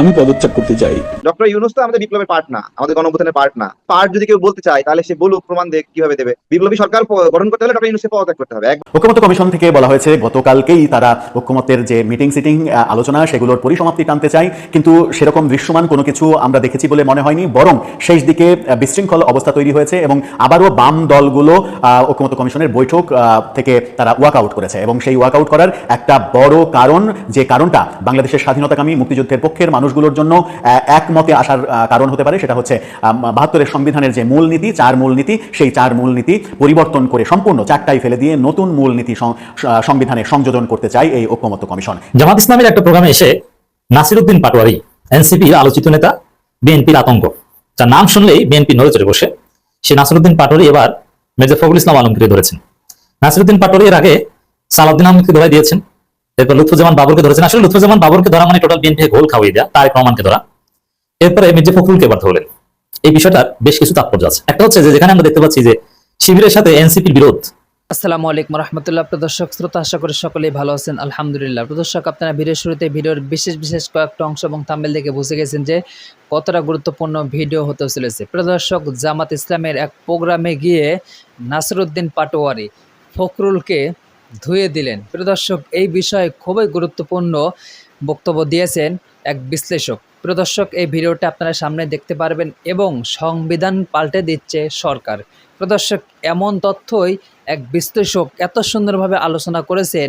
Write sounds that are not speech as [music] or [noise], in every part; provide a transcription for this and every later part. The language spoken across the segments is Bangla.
আমি পদত্যাগ করতে চাই। ডক্টর ইউনুস তো আমাদের বিপ্লবের পার্ট না আমাদের গণঅভ্যুত্থানের পার্ট না। পার্ট যদি কেউ বলতে চায় তাহলে সে বলুক প্রমাণ দেখ কীভাবে দেবে। বিপ্লবী সরকার গঠন করতে হলে ডক্টর ইউনুসকে পদত্যাগ করতে হবে। ঐক্যমত্য কমিশন থেকে বলা হয়েছে গতকালকেই তারা ঐক্যমত্যের যে মিটিং সিটিং আলোচনা সেগুলোর পরিসমাপ্তি টানতে চাই কিন্তু সেরকম দৃশ্যমান কোনো কিছু আমরা দেখেছি বলে মনে হয়নি বরং শেষ দিকে আহ, বিশৃঙ্খল অবস্থা তৈরি হয়েছে এবং আবারও বাম দলগুলো আহ, ঐক্যমত্য কমিশনের বৈঠক আহ, থেকে তারা ওয়াক আউট করেছে। এবং সেই ওয়াক আউট করার একটা বড় কারণ যে কারণটা বাংলাদেশের স্বাধীনতাকামী মুক্তিযুদ্ধের পক্ষের মানুষগুলোর জন্য একমতে আসার কারণ হতে পারে, সেটা হচ্ছে বাহাত্তরের সংবিধানের যে মূলনীতি, চার মূলনীতি, সেই চার মূলনীতি পরিবর্তন করে সম্পূর্ণ চারটাই ফেলে দিয়ে নতুন মূলনীতি সংবিধানে সংযোজন করতে চাই এই ঐক্যমত্য কমিশন। জামাত ইসলামের একটা প্রোগ্রামে এসে নাসিরুদ্দিন পাটোয়ারি, এনসিপির আলোচিত নেতা, বিএনপির আতঙ্ক। যার নাম শুনলেই বিএনপি নড়ে চড়ে বসে। সে নাসিরুদ্দিন পাটোয়ারি এবার মেজর ফখরুল ইসলাম আলমগীরে ধরেছেন। নাসিরুদ্দিন পাটোয়ারি এর আগে সালাউদ্দিন আহমদকে ধরাই দিয়েছেন। এরপর লুৎফুজ্জামান বাবরকে ধরেছেন। আসলে লুৎফুজ্জামান বাবরকে ধরা মানে টোটাল বিএনপি গোল খাওয়িয়ে দেওয়া তারেক রহমানকে ধরা। এরপরে মির্জা ফখরুলকে এবার ধরলেন। এই বিষয়টার বেশ কিছু তাৎপর্য আছে। একটা হচ্ছে যে, যেখানে আমরা দেখতে পাচ্ছি যে, শিবিরের সাথে এনসিপির বিরোধ। আসসালামু আলাইকুম রহমতুল্লাহ। প্রদর্শক শ্রোতা, আশা করি সকলেই ভালো আছেন। আলহামদুলিল্লাহ। প্রদর্শক আপনারা ভিডিওর শুরুতে ভিডিওর বিশেষ বিশেষ কয়েকটা অংশ এবং থাম্বেল দেখে বুঝে গেছেন যে, কতটা গুরুত্বপূর্ণ ভিডিও হতে চলেছে। প্রদর্শক জামাত ইসলামের এক প্রোগ্রামে গিয়ে নাসরুদ্দিন পাটোয়ারি ফখরুলকে ধুয়ে দিলেন। প্রদর্শক এই বিষয়ে খুবই গুরুত্বপূর্ণ বক্তব্য দিয়েছেন এক বিশ্লেষক। প্রদর্শক এই ভিডিওটা আপনারা সামনে দেখতে পারবেন এবং সংবিধান পাল্টে দিচ্ছে সরকার। প্রদর্শক এমন তথ্যই এক বিশ্লেষক এত সুন্দরভাবে আলোচনা করেছেন,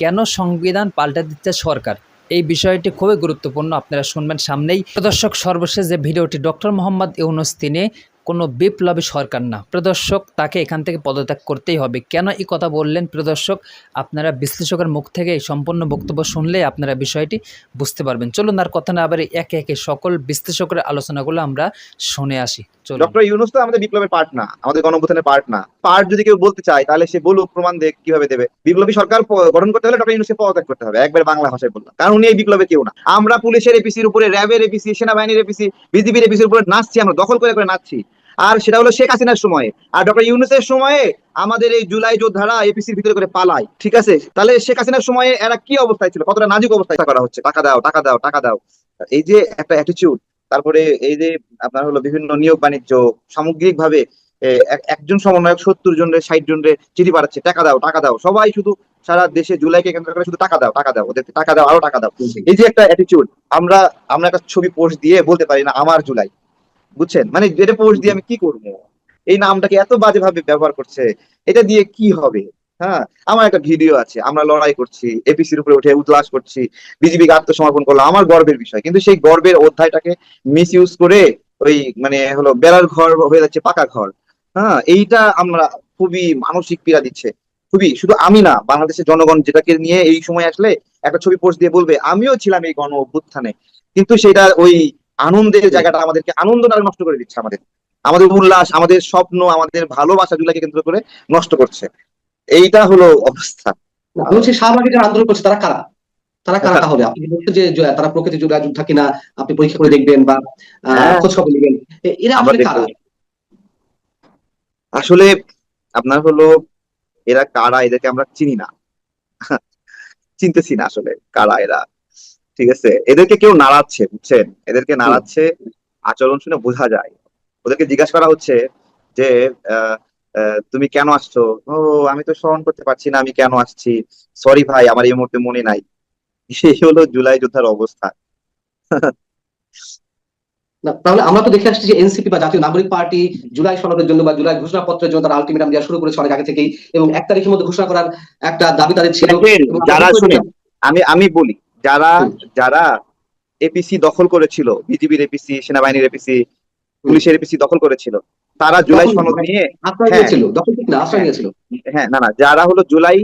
কেন সংবিধান পাল্টে দিচ্ছে সরকার? এই বিষয়টি খুবই গুরুত্বপূর্ণ আপনারা শুনবেন সামনেই। প্রদর্শক সর্বশেষ যে ভিডিওটি ডক্টর মোহাম্মদ ইউনুস, তিনি কোনো বিপ্লবী সরকার না। প্রদর্শক তাকে এখান থেকে পদত্যাগ করতেই হবে। কেন এই কথা বললেন প্রদর্শক আপনারা বিশ্লেষকের মুখ থেকে এই সম্পূর্ণ বক্তব্য শুনলে আপনারা বিষয়টি বুঝতে পারবেন। চলুন আর কথা না আবার একে একে সকল বিশ্লেষকের আলোচনাগুলো আমরা শুনে আসি। ডক্টর ইউনুস তো আমাদের বিপ্লবের পার্ট না, আমাদের গণঅভ্যুত্থানের পার্ট না। পার্ট যদি কেউ বলতে চায়, তাহলে সে বলুক, প্রমাণ দেখ, কীভাবে দেবে। বিপ্লবী সরকার গঠন করতে হলে ডক্টর ইউনুসকে পদত্যাগ করতে হবে। একবার বাংলা ভাষায় বললাম। কারণ উনি এই বিপ্লবের কেউ না। আমরা পুলিশের এপিসির উপরে, র্যাবের এপিসি, সেনাবাহিনীর এপিসি, বিজিবির এপিসির উপরে নাচছি, আমরা দখল করে করে নাচছি। আর সেটা হলো শেখ হাসিনার সময়ে। আর ডক্টর ইউনুসের সময়ে আমাদের এই জুলাই যোদ্ধারা এপিসির ভিতরে করে পালায় ঠিক আছে? তাহলে শেখ হাসিনার সময়ে এরা কি অবস্থায় ছিল? কতটা নাজুক অবস্থায় করা হচ্ছে? টাকা দাও টাকা দাও টাকা দাও। এই যে একটা অ্যাটিটিউড তারপরে এই যে আপনার হলো বিভিন্ন নিয়োগ বাণিজ্য সামগ্রিক ভাবে একজন সমন্বয়ক সত্তর জনের ষাট জনের চিঠি পাঠাচ্ছে টাকা দাও টাকা দাও। সবাই শুধু সারা দেশে জুলাইকে কেন্দ্র করে শুধু টাকা দাও টাকা দাও ওদেরকে টাকা দাও আরও টাকা দাও। এই যে একটা অ্যাটিটিউড আমরা আমরা একটা ছবি পোস্ট দিয়ে বলতে পারি না আমার জুলাই। বুঝছেন? মানে এটা পোস্ট দিয়ে আমি কি করব? এই নামটাকে এত বাজে ভাবে ব্যবহার করছে, এটা দিয়ে কি হবে? হ্যাঁ আমার একটা ভিডিও আছে, আমরা লড়াই করছি, এপিসির উপরে উঠে উল্লাস করছি বিজেপিকে আত্মসমর্পণ করলাম আমার গর্বের বিষয়। কিন্তু সেই গর্বের অধ্যায়টাকে মিস ইউজ করে ওই মানে হলো বেড়ার ঘর হয়ে যাচ্ছে পাকা ঘর। হ্যাঁ এইটা আমরা খুবই মানসিক পীড়া দিচ্ছে। খুবই, শুধু আমি না, বাংলাদেশের জনগণ যেটাকে নিয়ে এই সময় আসলে একটা ছবি পোস্ট দিয়ে বলবে, আমিও ছিলাম এই গণ অভ্যুত্থানে কিন্তু সেটা ওই আনন্দের জায়গাটা আমাদেরকে আনন্দটা নষ্ট করে দিচ্ছে আমাদের। আমাদের উল্লাস আমাদের স্বপ্ন আমাদের ভালোবাসা গুলাকে কেন্দ্র করে নষ্ট করছে। এইটা হলো অবস্থা। বলছি যারা আন্দোলন করছে তারা কারা? তারা কারা তাহলে? আপনি বলছেন যে তারা প্রকৃতি যোগা যোদ্ধা কিনা আপনি পরীক্ষা করে দেখবেন বা হ্যাঁ। খোঁজ খবর নেবেন এরা আসলে কারা? আসলে আপনার হলো এরা কারা এদেরকে আমরা চিনি না। চিনতেছি না আসলে কারা এরা। ঠিক আছে? এদেরকে কেউ নাড়াচ্ছে বুঝছেন? এদেরকে নাড়াচ্ছে আচরণ শুনে বোঝা যায়। ওদেরকে জিজ্ঞাসা করা হচ্ছে যে তুমি কেন আসছো? ও আমি তো স্মরণ করতে পারছি না আমি কেন আসছি। সরি ভাই আমার এই মুহূর্তে মনে নাই। [laughs] এই হলো জুলাই যোদ্ধার অবস্থা। [laughs] না, তাহলে আমরা তো দেখে আসছি যে এনসিপি বা জাতীয় নাগরিক পার্টি জুলাই সনদের জন্য বা জুলাই ঘোষণাপত্রের জন্য তারা আলটিমেটাম দেওয়া শুরু করেছে অনেক আগে থেকেই এবং এক তারিখের মধ্যে ঘোষণা করার একটা দাবি তাদের ছিল। যারা শুনেন আমি আমি বলি যারা যারা এপিসি দখল করেছিল বিজিবির এপিসি সেনাবাহিনীর এপিসি পুলিশের এপিসি দখল করেছিল তারা জুলাই সনদ নিয়ে হ্যাঁ। না নিয়েছিল। হ্যাঁ না না যারা হলো জুলাই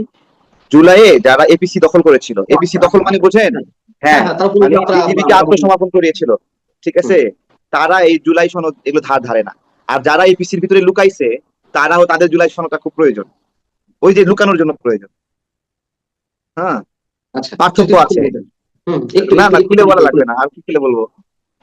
জুলাইয়ে যারা এপিসি দখল করেছিল। এপিসি দখল মানে বোঝেন? হ্যাঁ হ্যাঁ, মানে বিজিবিকে করিয়েছিল ঠিক আছে? তারা এই জুলাই সনদ এগুলো ধার ধারে না। আর যারা এপিসির ভিতরে লুকাইছে তারাও তাদের জুলাই সনদটা খুব প্রয়োজন। ওই যে লুকানোর জন্য প্রয়োজন। হ্যাঁ আচ্ছা পার্থক্য আছে। না না খুলে বলা লাগবে না। আর কি খুলে বলব?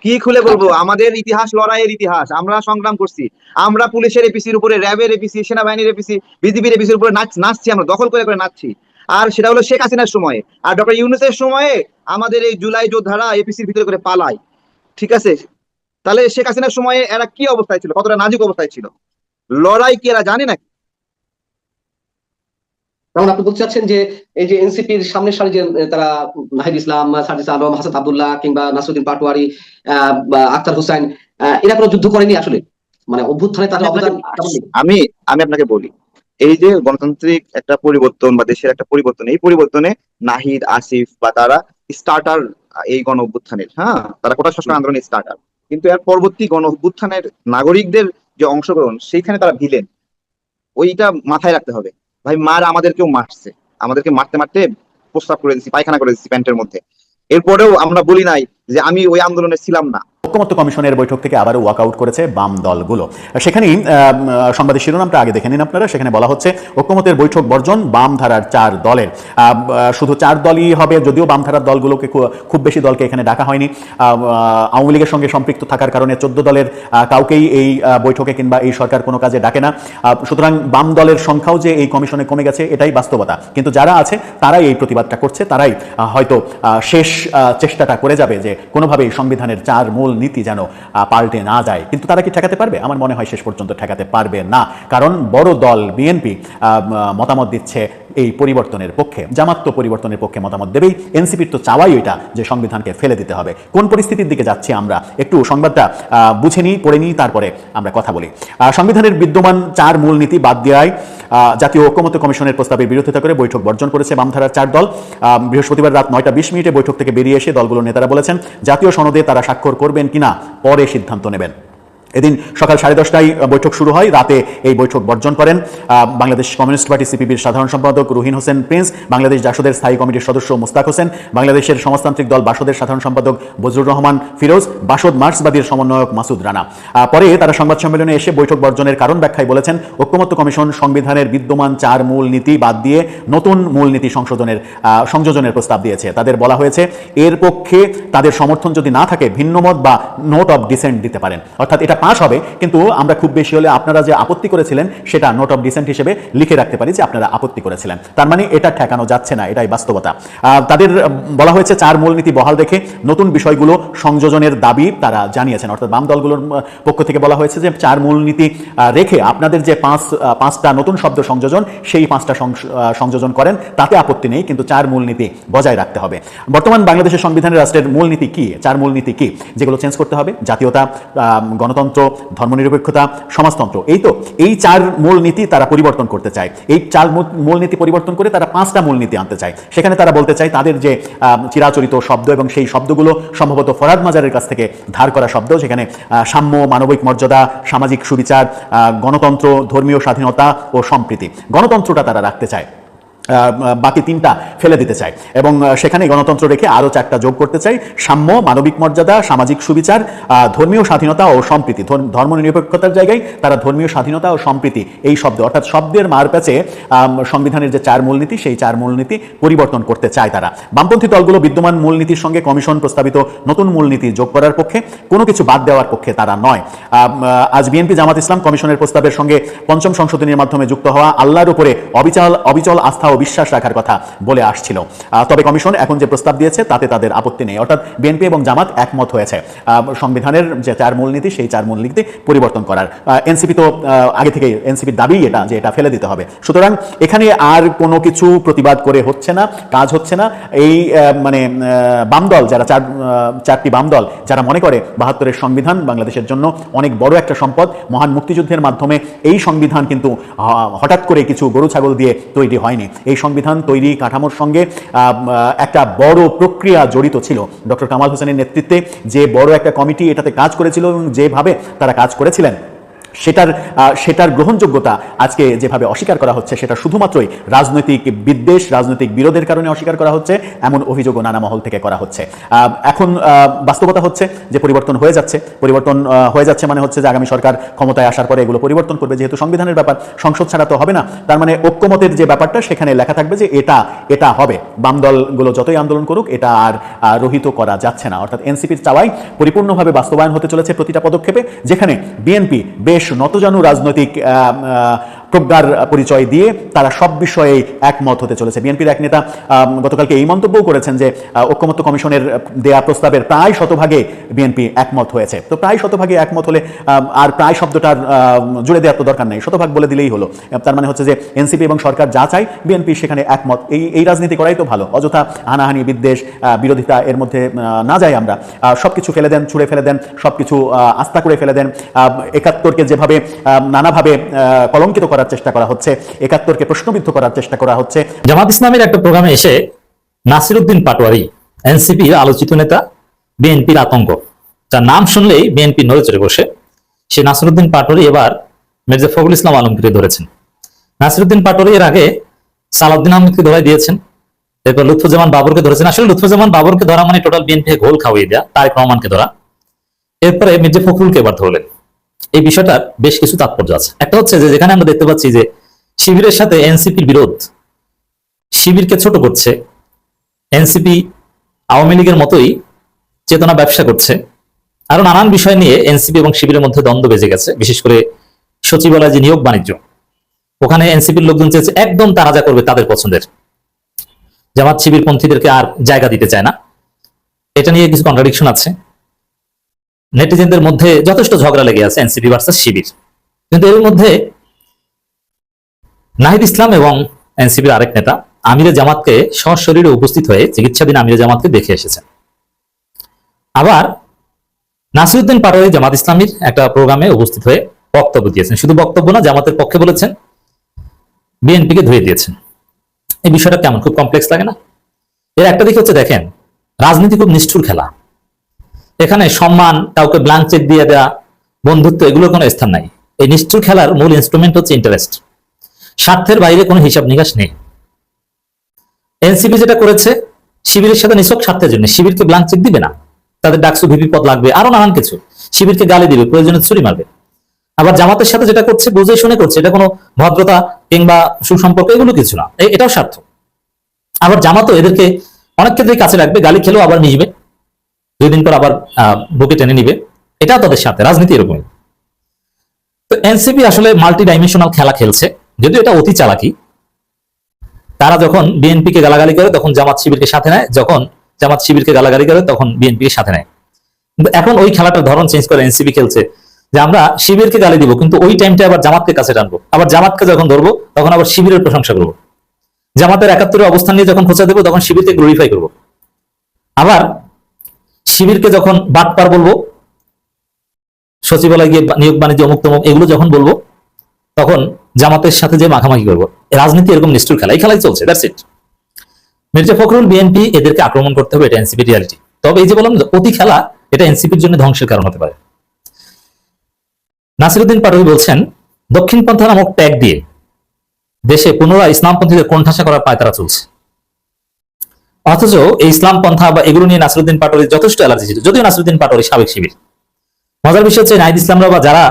কি খুলে বলব? আমাদের ইতিহাস লড়াইয়ের ইতিহাস। আমরা সংগ্রাম করছি। আমরা পুলিশের এপিসির উপরে র্যাবের এপিসি সেনাবাহিনীর এপিসি বিজিবির এপিসির উপরে নাচ নাচছি আমরা দখল করে করে নাচছি। আর সেটা হলো শেখ হাসিনার সময়ে। আর ডক্টর ইউনুসের সময়ে আমাদের এই জুলাই যোদ্ধারা এপিসির ভিতরে করে পালায়। ঠিক আছে? তাহলে শেখ হাসিনার সময়ে এরা কি অবস্থায় ছিল? কতটা নাজুক অবস্থায় ছিল? লড়াই কি এরা জানে নাকি? কারণ আপনি বলতে চাচ্ছেন যে এই যে এনসিপির সামনের সারি যে তারা নাহিদ ইসলাম সার্জিস আলম হাসান আব্দুল্লাহ কিংবা নাসরুদ্দিন পাটোয়ারি আক্তার আহ, এরা কোনো যুদ্ধ করেনি আসলে? মানে অভ্যুত্থানে তাদের অবদান আমি আমি আপনাকে বলি এই যে গণতান্ত্রিক একটা পরিবর্তন বা দেশের একটা পরিবর্তন এই পরিবর্তনে নাহিদ আসিফ বা তারা স্টার্টার এই গণ অভ্যুত্থানের হ্যাঁ? তারা কোটা সংস্কার আন্দোলনের স্টার্টার কিন্তু এর পরবর্তী গণ অভ্যুত্থানের নাগরিকদের যে অংশগ্রহণ সেইখানে তারা ভিলেন। ওইটা মাথায় রাখতে হবে। ভাই, মার আমাদেরকেও মারছে। আমাদেরকে মারতে মারতে প্রস্তাব করে দিচ্ছি পায়খানা করে দিচ্ছি প্যান্টের মধ্যে। এরপরেও আমরা বলি নাই যে আমি ওই আন্দোলনে ছিলাম না। ঐক্যমত্য কমিশনের বৈঠক থেকে আবারও ওয়াকআউট করেছে বাম দলগুলো। সেখানেই সংবাদের শিরোনামটা আগে দেখে নিন আপনারা। সেখানে বলা হচ্ছে, ঐক্যমতের বৈঠক বর্জন বাম ধারার চার দলের। শুধু চার দলই হবে, যদিও বাম ধারার দলগুলোকে খুব বেশি দলকে এখানে ডাকা হয়নি। আওয়ামী লীগের সঙ্গে সম্পৃক্ত থাকার কারণে চোদ্দ দলের কাউকেই এই বৈঠকে কিংবা এই সরকার কোনো কাজে ডাকে না। সুতরাং বাম দলের সংখ্যাও যে এই কমিশনে কমে গেছে, এটাই বাস্তবতা। কিন্তু যারা আছে, তারাই এই প্রতিবাদটা করছে, তারাই হয়তো শেষ চেষ্টাটা করে যাবে যে কোনোভাবেই সংবিধানের চার মূল নীতি যেন পাল্টে না যায়। কিন্তু তারা কি ঠেকাতে পারবে? আমার মনে হয় শেষ পর্যন্ত ঠেকাতে পারবে না। কারণ বড় দল, বিএনপি মতামত দিচ্ছে এই পরিবর্তনের পক্ষে জামাত তো পরিবর্তনের পক্ষে মতামত দেবেই। এনসিপির তো চাওয়াই এটা যে সংবিধানকে ফেলে দিতে হবে। কোন পরিস্থিতির দিকে যাচ্ছি আমরা? একটু সংবাদটা বুঝে নিই, পড়ে নিই, তারপরে আমরা কথা বলি। সংবিধানের বিদ্যমান চার মূলনীতি বাদ দেওয়ায় জাতীয় ঐক্যমত্য কমিশনের প্রস্তাবের বিরোধিতা করে বৈঠক বর্জন করেছে বামধারার চার দল। বৃহস্পতিবার রাত নয়টা বিশ মিনিটে বৈঠক থেকে বেরিয়ে এসে দলগুলোর নেতারা বলেছেন, জাতীয় সনদে তারা স্বাক্ষর করবেন কিনা? পরে সিদ্ধান্ত নেবেন। এদিন সকাল সাড়ে দশটায় বৈঠক শুরু হয়। রাতে এই বৈঠক বর্জন করেন বাংলাদেশ কমিউনিস্ট পার্টি সিপিবির সাধারণ সম্পাদক রুহিন হোসেন প্রিন্স, বাংলাদেশ জাসদের স্থায়ী কমিটির সদস্য মুস্তাক হোসেন, বাংলাদেশের সমাজতান্ত্রিক দল বাসদের সাধারণ সম্পাদক বজরুর রহমান ফিরোজ, বাসদ মার্ক্সবাদীর সমন্বয়ক মাসুদ রানা। পরে তারা সংবাদ সম্মেলনে এসে বৈঠক বর্জনের কারণ ব্যাখ্যায় বলেছেন, ঐক্যমত্য কমিশন সংবিধানের বিদ্যমান চার মূল নীতি বাদ দিয়ে নতুন মূল নীতি সংশোধনের সংযোজনের প্রস্তাব দিয়েছে। তাদের বলা হয়েছে, এর পক্ষে তাদের সমর্থন যদি না থাকে, ভিন্নমত বা নোট অফ ডিসেন্ট দিতে পারেন। অর্থাৎ এটা পাস হবে কিন্তু আমরা খুব বেশি হলে আপনারা যে আপত্তি করেছিলেন সেটা নোট অফ ডিসেন্ট হিসেবে লিখে রাখতে পারি যে আপনারা আপত্তি করেছিলেন। তার মানে এটা ঠেকানো যাচ্ছে না এটাই বাস্তবতা। তাদের বলা হয়েছে চার মূলনীতি বহাল রেখে নতুন বিষয়গুলো সংযোজনের দাবি তারা জানিয়েছেন। অর্থাৎ বাম দলগুলোর পক্ষ থেকে বলা হয়েছে যে চার মূলনীতি রেখে আপনাদের যে পাঁচ পাঁচটা নতুন শব্দ সংযোজন সেই পাঁচটা সংযোজন করেন তাতে আপত্তি নেই কিন্তু চার মূলনীতি বজায় রাখতে হবে। বর্তমান বাংলাদেশের সংবিধানের রাষ্ট্রের মূলনীতি কি? চার মূলনীতি কি? যেগুলো চেঞ্জ করতে হবে জাতীয়তা আহ, গণতন্ত্র ধর্মনিরপেক্ষতা, সমাজতন্ত্র, এই তো, এই চার মূলনীতি তারা পরিবর্তন করতে চায়। এই চার মূল- নীতি পরিবর্তন করে তারা পাঁচটা মূলনীতি আনতে চায়। সেখানে তারা বলতে চায় তাদের যে চিরাচরিত শব্দ এবং সেই শব্দগুলো সম্ভবত ফরাদ মাজারের কাছ থেকে ধার করা শব্দ, সেখানে সাম্য, মানবিক মর্যাদা, সামাজিক সুবিচার গণতন্ত্র, ধর্মীয় স্বাধীনতা ও সম্প্রীতি। গণতন্ত্রটা তারা রাখতে চায়। বাকি তিনটা ফেলে দিতে চায়। এবং সেখানে গণতন্ত্র রেখে আরও চারটা যোগ করতে চাই সাম্য, মানবিক মর্যাদা, সামাজিক সুবিচার ধর্মীয় স্বাধীনতা ও সম্প্রীতি। ধর্ম- ধর্মনিরপেক্ষতার জায়গায় তারা ধর্মীয় স্বাধীনতা ও সম্প্রীতি এই শব্দ, অর্থাৎ শব্দের মার প্যাচে সংবিধানের যে চার মূলনীতি, সেই চার মূলনীতি পরিবর্তন করতে চায় তারা। বামপন্থী দলগুলো বিদ্যমান মূলনীতির সঙ্গে কমিশন প্রস্তাবিত নতুন মূলনীতি যোগ করার পক্ষে কোনো কিছু বাদ দেওয়ার পক্ষে তারা নয়। আজ বিএনপি জামাত ইসলাম কমিশনের প্রস্তাবের সঙ্গে পঞ্চম সংশোধনীর মাধ্যমে যুক্ত হওয়া আল্লাহর উপরে অবিচল অবিচল আস্থা ও বিশ্বাস রাখার কথা বলে আসছিল। তবে কমিশন এখন যে প্রস্তাব দিয়েছে, তাতে তাদের আপত্তি নেই। অর্থাৎ বিএনপি এবং জামাত একমত হয়েছে। সংবিধানের যে চার মূলনীতি সেই চার মূলনীতি পরিবর্তন করার। এনসিপি তো আগে থেকে এনসিপির দাবি এটা, যে এটা ফেলে দিতে হবে। সুতরাং এখানে আর কোনো কিছু প্রতিবাদ করে হচ্ছে না, কাজ হচ্ছে না। এই মানে বাম দল যারা চার চারটি বাম দল যারা মনে করে বাহাত্তরের সংবিধান বাংলাদেশের জন্য অনেক বড় একটা সম্পদ, মহান মুক্তিযুদ্ধের মাধ্যমে এই সংবিধান কিন্তু হঠাৎ করে কিছু গরু ছাগল দিয়ে তৈরি হয়নি। এই সংবিধান তৈরি কাঠামোর সঙ্গে একটা বড় প্রক্রিয়া জড়িত ছিল। ডক্টর কামাল হোসেনের নেতৃত্বে যে বড় একটা কমিটি এটাতে কাজ করেছিল এবং যেভাবে তারা কাজ করেছিলেন সেটার সেটার গ্রহণযোগ্যতা আজকে যেভাবে অস্বীকার করা হচ্ছে, সেটা শুধুমাত্রই রাজনৈতিক বিদ্বেষ, রাজনৈতিক বিরোধের কারণে অস্বীকার করা হচ্ছে, এমন অভিযোগও নানা মহল থেকে করা হচ্ছে। এখন বাস্তবতা হচ্ছে যে পরিবর্তন হয়ে যাচ্ছে। পরিবর্তন হয়ে যাচ্ছে মানে হচ্ছে যে আগামী সরকার ক্ষমতায় আসার পরে এগুলো পরিবর্তন করবে, যেহেতু সংবিধানের ব্যাপার। সংসদ ছাড়া তো হবে না। তার মানে ঐক্যমতের যে ব্যাপারটা, সেখানে লেখা থাকবে যে এটা এটা হবে। বাম দলগুলো যতই আন্দোলন করুক, এটা আর রহিত করা যাচ্ছে না। অর্থাৎ এনসিপির চাওয়াই পরিপূর্ণভাবে বাস্তবায়ন হতে চলেছে প্রতিটা পদক্ষেপে, যেখানে বিএনপি বেশ নতজানু রাজনৈতিক প্রজ্ঞার পরিচয় দিয়ে তারা সব বিষয়ে একমত হতে চলেছে। বিএনপির এক নেতা গতকালকে এই মন্তব্যও করেছেন যে ঐক্যমত্য কমিশনের দেয়া প্রস্তাবের প্রায় শতভাগে বিএনপি একমত হয়েছে। তো প্রায় শতভাগে একমত হলে আর প্রায় শব্দটার জুড়ে দেওয়ার তো দরকার নেই। শতভাগ বলে দিলেই হলো। তার মানে হচ্ছে যে, এনসিপি এবং সরকার যা চাই বিএনপি সেখানে একমত। এই এই রাজনীতি করাই তো ভালো। অযথা হানাহানি, বিদ্বেষ বিরোধিতা এর মধ্যে না যাই আমরা। সব কিছু ফেলে দেন, ছুঁড়ে ফেলে দেন সব কিছু আস্থা করে ফেলে দেন। একাত্তরকে যেভাবে নানাভাবে কলঙ্কিত করার চেষ্টা করা হচ্ছে। একাত্তরকে প্রশ্নবিদ্ধ করার চেষ্টা করা হচ্ছে। জামাত ইসলামের একটা প্রোগ্রামে এসে নাসিরুদ্দিন পাটোয়ারি, এনসিপির আলোচিত নেতা, বিএনপির আতঙ্ক। তার নাম শুনলেই বিএনপি নড়ে চড়ে বসে। সে নাসিরুদ্দিন পাটোয়ারি এবার মির্জা ফখরুল ইসলাম আলমগীরে ধরেছেন। নাসিরুদ্দিন পাটোয়ারি এর আগে সালাউদ্দিন আহমেদকে ধরাই দিয়েছেন। এরপর লুৎফুজ্জামান বাবরকে ধরেছেন। আসলে লুৎফুজ্জামান বাবরকে ধরা মানে টোটাল বিএনপি গোল খাওয়িয়ে দেয়া, তারেক রহমানকে ধরা। এরপরে মির্জা ফখরুলকে এবার ধরলেন। এই বিষয়টার বেশ কিছু তাৎপর্য আছে। একটা হচ্ছে যে, যেখানে আমরা দেখতে পাচ্ছি যে, শিবিরের সাথে এনসিপির বিরোধ। শিবিরকে ছোট করছে। এনসিপি আওয়ামী লীগের মতোই চেতনা ব্যবসা করছে। আরও নানান বিষয় নিয়ে এনসিপি এবং শিবিরের মধ্যে দ্বন্দ্ব বেজে গেছে, বিশেষ করে সচিবালয় যে নিয়োগ বাণিজ্য। ওখানে এনসিপির লোকজন চেয়েছে একদম তারা যা করবে তাদের পছন্দের। জামাত শিবির পন্থীদেরকে আর জায়গা দিতে চায় না। এটা নিয়ে কিছু কন্ট্রাডিকশন আছে। নেটিজেনদের মধ্যে যথেষ্ট ঝগড়া লেগে আছে এনসিপি ভার্সাস শিবির। কিন্তু এর মধ্যে নাহিদ ইসলাম এবং এনসিপির আরেক নেতা আমিরে জামাতকে সশরীরে উপস্থিত হয়ে চিকিৎসাধীন আমিরে জামাতকে দেখে এসেছেন। আবার নাসিরুদ্দিন পাটোয়ারি জামাত ইসলামীর একটা প্রোগ্রামে উপস্থিত হয়ে বক্তব্য দিয়েছেন। শুধু বক্তব্য না, জামাতের পক্ষে বলেছেন, বিএনপিকে ধুয়ে দিয়েছেন। এই বিষয়টা কেমন? খুব কমপ্লেক্স লাগে না? এর একটা দিক হচ্ছে, দেখেন, রাজনীতি খুব নিষ্ঠুর খেলা। এখানে সম্মান, কাউকে ব্ল্যাঙ্ক চেক দিয়ে দেওয়া বন্ধুত্ব, এগুলোর কোনো স্থান নাই। এই নিষ্ঠুর খেলার মূল ইনস্ট্রুমেন্ট হচ্ছে ইন্টারেস্ট স্বার্থের বাইরে কোনো হিসাব নিকাশ নেই। এনসিপি যেটা করেছে, শিবিরের সাথে নিছক স্বার্থের জন্য। শিবিরকে ব্ল্যাঙ্ক চেক দিবে না। তাদের ডাকসু ভিপি পদ লাগবে, আরও নানান কিছু। শিবিরকে গালি দিবে, প্রয়োজনে ছুরি মারবে। আবার জামাতের সাথে যেটা করছে, বুঝে শুনে করছে, এটা কোনো ভদ্রতা কিংবা সুসম্পর্ক, এগুলো কিছু না। এটাও স্বার্থ। আবার জামাতও এদেরকে অনেক ক্ষেত্রেই কাছে রাখবে, গালি খেলেও আবার মিশবে। দুই দিন পর আবার বুকে টেনে নিবে। এটাও তাদের সাথে, রাজনীতি এরকমই। তো এনসিপি আসলে মাল্টি ডাইমেনশনাল খেলা খেলছে, যদিও এটা অতি চালাকি। তারা যখন বিএনপি কে গালাগালি করে, তখন জামাত শিবিরকে সাথে নেয়, যখন জামাত শিবিরকে গালাগালি করে, তখন বিএনপি কে সাথে নেয়। কিন্তু এখন ওই খেলাটার ধরন চেঞ্জ করে এনসিপি খেলছে, যে আমরা শিবিরকে গালি দিব, কিন্তু ওই টাইমটা আবার জামাতকে কাছে টানবো। আবার জামাতকে যখন ধরবো, তখন আবার শিবিরের প্রশংসা করব। জামাতের একাত্তরের অবস্থান নিয়ে যখন খোঁচা দেবো, তখন শিবিরকে গ্লোরিফাই করব। আবার শিবিরকে যখন বাটপার বলব, সচিবালয় গিয়ে নিয়োগ বাণিজ্য, অমুক তমুক, এগুলো যখন বলব, তখন জামাতের সাথে যে মাখামাখি করব। রাজনীতি এরকম নিষ্ঠুর খেলা। এই খেলাই চলছে that's it Mirza Fakhrul BNP এদেরকে আক্রমণ করতে হবে, এটা এনসিপি রিয়ালিটি তবে এই যে বললাম অতি খেলা, এটা এনসিপির জন্য ধ্বংসের কারণ হতে পারে। নাসিরুদ্দিন পাটোয়ারি বলছেন, দক্ষিণপন্থা নামক ট্যাগ দিয়ে দেশে পুনরায় ইসলামপন্থীদের কোণঠাসা করার পায় তারা চলছে। অথচ এই ইসলাম পন্থা বা এগুলো নিয়ে নাসিরুদ্দিন পাটোয়ারির যথেষ্ট অ্যালার্জি ছিল। যদিও নাসিরুদ্দিন পাটোয়ারি সাবেক শিবির। মজার বিষয় হচ্ছে নাহিদ ইসলামরা বা যারা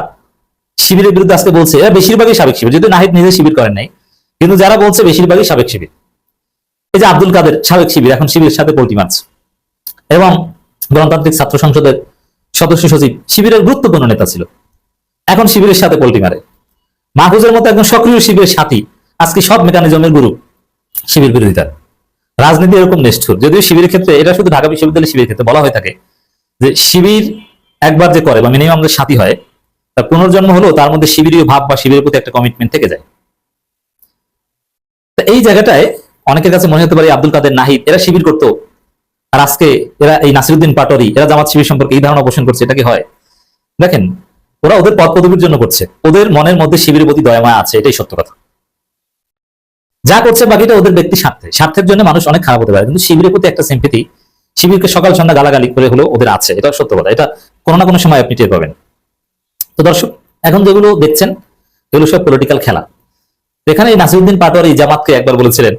শিবিরের বিরুদ্ধে আজকে বলছে, এরা বেশিরভাগই সাবেক শিবির। যদিও নাহিদ নিজে শিবির করেন নাই, কিন্তু যারা বলছে বেশিরভাগই সাবেক শিবির। এই যে আব্দুল কাদের সাবেক শিবির, এখন শিবিরের সাথে পোল্টি মারছে এবং গণতান্ত্রিক ছাত্র সংসদের সদস্য সচিব, শিবিরের গুরুত্বপূর্ণ নেতা ছিল। এখন শিবিরের সাথে পোল্টি মারে। মাহফুজের মতো একজন সক্রিয় শিবিরের সাথী আজকে সব মেকানিজমের গুরু শিবির বিরোধিতা। রাজনীতি এরকম নিষ্ঠুর। যদিও শিবিরের ক্ষেত্রে এটা শুধু ঢাকা বিশ্ববিদ্যালয়ের শিবিরের ক্ষেত্রে বলা হয়ে থাকে যে শিবির একবার যে করে বা মিনিমাম যে সাথী হয়, তার পুনর্জন্ম হলো তার মধ্যে শিবিরীয় ভাব বা শিবিরের প্রতি একটা কমিটমেন্ট থেকে যায়। এই জায়গাটায় অনেকের কাছে মনে হতে পারে আব্দুল কাদের নাহিদ, এরা শিবির করতো। আর আজকে এরা এই নাসিরুদ্দিন পাটোয়ারি, এরা জামাত শিবির সম্পর্কে এই ধারণা পোষণ করছে, এটা কি হয়? দেখেন, ওরা ওদের পদ পদবীর জন্য করছে। ওদের মনের মধ্যে শিবিরের প্রতি দয়ামায়া আছে, এটাই সত্য কথা। যা করছে বাকিটা ওদের ব্যক্তি স্বার্থে। স্বার্থের জন্য মানুষ অনেক খারাপ হতে পারে, কিন্তু শিবিরের প্রতি একটা সিম্পেথি শিবিরকে সকাল সন্ধ্যা গালাগালি করে হলেও ওদের আছে। এটা সত্য কথা। এটা কোনো না কোনো সময় আপনি টের পাবেন। তো দর্শক, এখন যেগুলো দেখছেন, এগুলো সব পলিটিক্যাল খেলা। এখানে নাসিরুদ্দিন পাটোয়ারি জামাতকে একবার বলেছিলেন,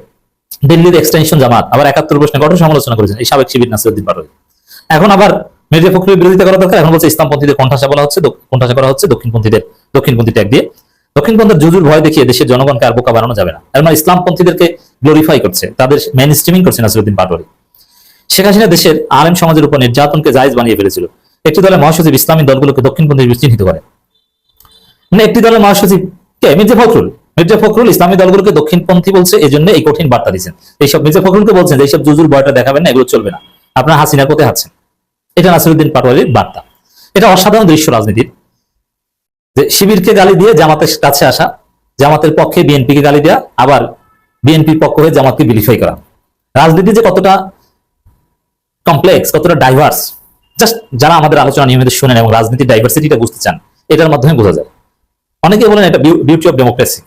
দিল্লির এক্সটেনশন জামাত, আবার একাত্তর প্রশ্নে কঠোর সমালোচনা করেছেন, এই সাবেক শিবির নাসিরুদ্দিন পাটোয়ারি। এখন আবার মির্জা ফখরুলের বিরোধিতা করা দরকার, এখন বলছে ইসলামপন্থীদের কণ্ঠাসা বলা হচ্ছে কণ্ঠাসা করা হচ্ছে, দক্ষিণপন্থীদের, দক্ষিণপন্থী ট্যাগ দিয়ে। দক্ষিণপন্থীর জুজুর ভয় দেখিয়ে দেশের জনগণকে আর বোকা বানানো যাবে না। এর মানে ইসলামপন্থীদেরকে গ্লোরিফাই করছে। তাদের মেন স্ট্রিমিং করছে নাসিরুদ্দিন পাটোয়ারি। শেখ হাসিনা দেশের আলেম সমাজের উপর নির্যাতনকে জায়েজ বানিয়ে ফেলেছিল। একটি দলের মহাসচিব ইসলামী দলগুলোকে দক্ষিণপন্থী চিহ্নিত করে। মানে একটি দলের মহাসচিব কে? মির্জা ফখরুল। মির্জা ফখরুল ইসলামী দলগুলোকে দক্ষিণপন্থী বলছে এই জন্য এই কঠিন বার্তা দিচ্ছেন এইসব মির্জা ফখরুলকে বলছেন যে এইসব জুজুর বয়টা দেখাবেন না, এগুলো চলবে না। আপনার হাসিনা কোথায় আছেন এটা নাসিরুদ্দিন পাটোয়ারির বার্তা। এটা অসাধারণ দৃশ্য রাজনীতির। যে শিবিরকে গালি দিয়ে জামাতের কাছে আসা, জামাতের পক্ষে বিএনপিকে গালি দেওয়া আবার বিএনপির পক্ষ হয়ে জামাতকে বিলিফাই করা। রাজনীতি যে কতটা কমপ্লেক্স কতটা ডাইভার্স জাস্ট যারা আমাদের আলোচনা নিয়মিত শুনেন এবং রাজনীতির ডাইভার্সিটিটা বুঝতে চান, এটার মাধ্যমে বোঝা যায়। অনেকে বলেন এটা beauty of democracy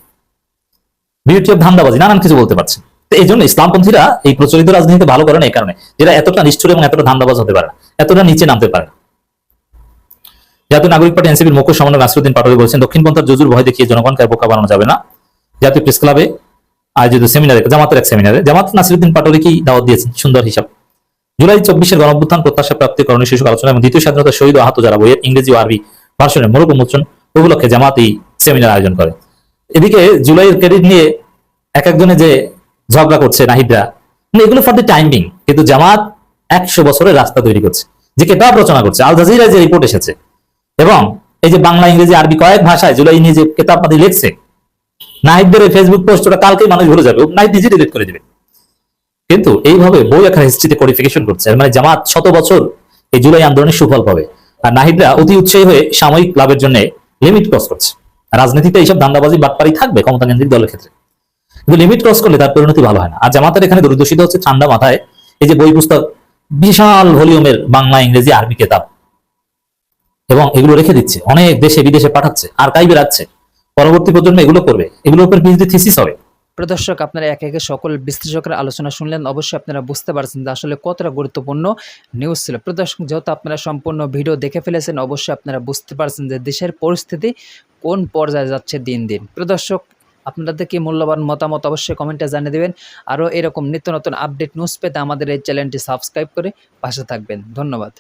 beauty of ধান্দাবাজি, নানান কিছু বলতে পারছেন। তো এই জন্য ইসলামপন্থীরা এই প্রচলিত রাজনীতিতে ভালো করে না, এই কারণে, যেটা এতটা নিষ্ঠুর এবং এতটা ধান্দাবাজ হতে পারে এতটা নিচে নামতে পারে জাতীয় নাগরিক পার্টি এনসিপির মুখ্য সমন্বয় নাসরুদ্দিন পাটোয়ারি বলছেন দক্ষিণপন্থার জজুর ভয় দেখিয়ে জনগণকে বোকা বানানো যাবে না। জাতীয় প্রেস ক্লাবে আয়োজিত সেমিনারে, জামাতের এক সেমিনারে, জামাত নাসিরুদ্দিন পাটোয়ারি কি দাওয়াত দিয়েছেন? সুন্দর হিসাব। জুলাই চব্বিশের গণঅভ্যুত্থান প্রত্যাশা প্রাপ্তি, করণীয় শীর্ষক আলোচনা এবং দ্বিতীয় স্বাধীনতা শহীদ আহত যারা বইয়ের ইংরেজি ও আরবি ভার্সনের মোড়ক উন্মোচন উপলক্ষে জামাত এই সেমিনার আয়োজন করে। এদিকে জুলাইয়ের ক্রেডিট নিয়ে এক একজনে যে ঝগড়া করছে নাহিদরা মানে এগুলো ফর দি টাইমিং কিন্তু জামাত একশো বছরের রাস্তা তৈরি করছে। যে কেতাব রচনা করছে, আল জাজিরা যে রিপোর্ট এসেছে এবং এই যে বাংলা, ইংরেজি, আরবি কয়েক ভাষায় জুলাই নিয়ে যে কেতাব পাতি লিখছে, নাহিদদের ফেসবুক পোস্ট ওটা কালকেই মানুষ ভুলে যাবে, নাহিদ নিজে ডিলিট করে দেবে। কিন্তু এইভাবে বই এখানে হিস্ট্রিতে কোডিফিকেশন করছে মানে জামাত শত বছর এই জুলাই আন্দোলনের সুফল পাবে। আর নাহিদরা অতি উৎসাহী হয়ে সাময়িক লাভের জন্য লিমিট ক্রস করছে। রাজনীতিতে এইসব দান্দাবাজি বাটপারি থাকবে ক্ষমতা কেন্দ্রিক দলের ক্ষেত্রে। কিন্তু লিমিট ক্রস করলে তার পরিণতি ভালো হয় না। আর জামাতের এখানে দূরদর্শিত হচ্ছে ঠান্ডা মাথায় এই যে বই পুস্তক, বিশাল ভলিউমের বাংলা, ইংরেজি, আরবি কেতাব। এবং এগুলো রেখে দিচ্ছে। অনেক দেশে বিদেশে পাঠাচ্ছে আর কাই বেরাচ্ছে পরবর্তী প্রজন্ম এগুলো করবে। এগুলোর উপর পিএইচডি থিসিস হবে। প্রদর্শক আপনারা একে একে সকল বিশ্লেষকের আলোচনা শুনলেন। অবশ্যই আপনারা বুঝতে পারছেন যে আসলে কতটা গুরুত্বপূর্ণ নিউজ ছিল। প্রদর্শক যেহেতু আপনারা সম্পূর্ণ ভিডিও দেখে ফেলেছেন, অবশ্যই আপনারা বুঝতে পারছেন যে দেশের পরিস্থিতি কোন পর্যায়ে যাচ্ছে দিন দিন। প্রদর্শক আপনাদের কি মূল্যবান মতামত অবশ্যই কমেন্টে জানিয়ে দেবেন। আরও এরকম নিত্য নতুন আপডেট নিউজ পেতে আমাদের এই চ্যানেলটি সাবস্ক্রাইব করে পাশে থাকবেন। ধন্যবাদ।